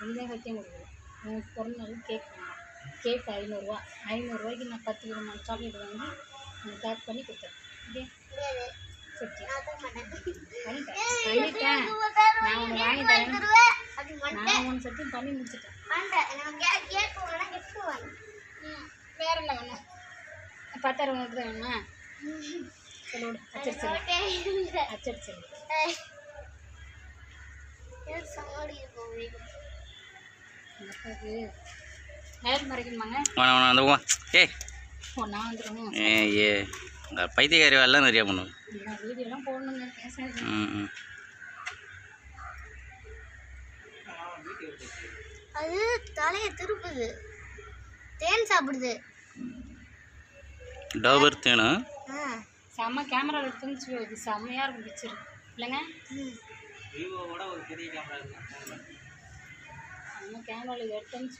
வைக்க முடியல எனக்கு பிறந்தநாள் கேக் வேணும் கேக் ஐநூறுரூவா ஐநூறுரூவாய்க்கு நான் பத்து விதமான சாக்லேட் வாங்கி எனக்கு பேக் பண்ணி கொடுத்தேன். ஓகே நான் பண்ணிட்டேன். நான் உனக்கு வாங்கி தரேன். நான் உன் சத்தியம் பண்ணி முடிச்சிட்டேன். நான் வேற என்ன வேணும்? பத்தாயிரம் உனக்கு தான் வேணுமா சொல்லு விடு அச்சடிச்சு அந்த வந்துடுவோம் ஏ ஏ. இந்த பைத்தியக்காரி வேலைலாம் நிறையா பேசுகிறேன் ம் ம் அது தலையை திருப்புது. தேன் சாப்பிடுது. டபர் தேனா? செம்ம கேமரா எடுத்துன்னு செம்மையாக இருக்கும் பிக்சர் இல்லைங்க. விவோவோட ஒரு பெரிய கேமரா செம்ம கேமராவில் எடுத்துன்னு